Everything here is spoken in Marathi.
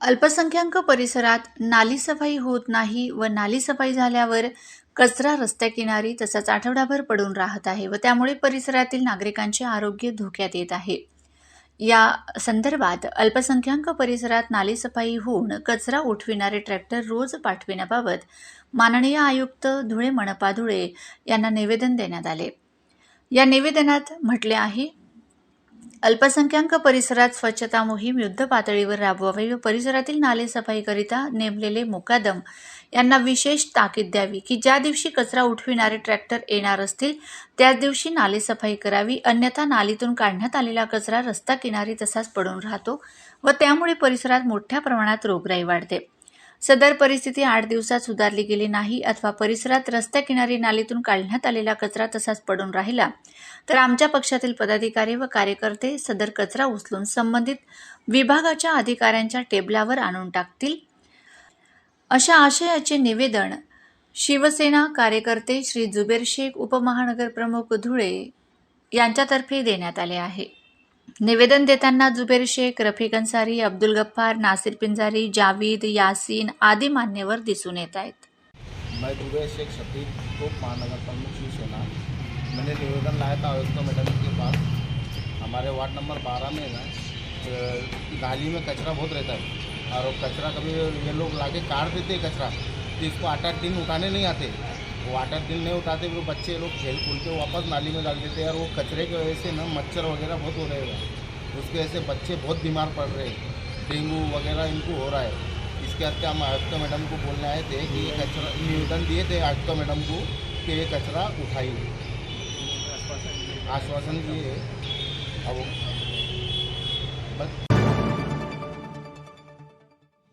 अल्पसंख्याक परिसरात नालीसफाई होत नाही व नालीसफाई झाल्यावर कचरा रस्त्याकिनारी तसंच आठवडाभर पडून राहत आहे व त्यामुळे परिसरातील नागरिकांचे आरोग्य धोक्यात येत आहे. या संदर्भात अल्पसंख्याक परिसरात नालीसफाई होऊन कचरा उठविणारे ट्रॅक्टर रोज पाठविण्याबाबत माननीय आयुक्त धुळे मनपा धुळे यांना निवेदन देण्यात आले. या निवेदनात म्हटले आहे अल्पसंख्याक परिसरात स्वच्छता मोहीम युद्ध पातळीवर राबवावी व परिसरातील नालेसफाईकरिता नेमलेले मुकादम. यांना विशेष ताकीद द्यावी की ज्या दिवशी कचरा उठविणारे ट्रॅक्टर येणार असतील त्याच दिवशी नालेसफाई करावी. अन्यथा नालीतून काढण्यात आलेला कचरा रस्ता किनारी तसाच पडून राहतो व त्यामुळे परिसरात मोठ्या प्रमाणात रोगराई वाढते. सदर परिस्थिती आठ दिवसात सुधारली गेली नाही अथवा परिसरात रस्त्याकिनारी नालीतून काढण्यात आलेला कचरा तसाच पडून राहिला. तर आमच्या पक्षातील पदाधिकारी व कार्यकर्ते सदर कचरा उचलून संबंधित विभागाच्या अधिकाऱ्यांच्या टेबलावर आणून टाकतील. अशा आशयाचे निवेदन शिवसेना कार्यकर्ते श्री जुबेर शेख उपमहानगर प्रमुख धुळे यांच्यातर्फे देण्यात आले आहे. निवेदन देताना जुबेर शेख रफिक अन्सारी अब्दुल गफ्फार नासिर पिंजारी जावीद यासीन आदी मान्यवर दिसून येत आहेत. मैं जुबेर शेख शफीक उप महानगर प्रमुख शिवसेना मैंने निवेदन लाया था आयुक्त मैडम के पास। हमारे वार्ड नंबर बारह में ना गाली में कचरा बहुत रहता है। और कचरा कभी ये लोग लाके काट देते हैं कचरा। तो इसको आठ आठ दिन उठाने नहीं आते। वाटर दिन नहीं उठाते वो बच्चे लोग खेल कूद के वापस नाली में डाल देते हैं और वो कचरे की वजह से ना मच्छर वगैरह बहुत हो रहे हैं। उसकी वजह से बच्चे बहुत बीमार पड़ रहे हैं। डेंगू वगैरह इनको हो रहा है। इसके हत्ते हम आयुक्त मैडम को बोलने आए थे कि ये कचरा निवेदन दिए थे आयुक्त मैडम को कि ये कचरा उठाइए। आश्वासन दिए। अब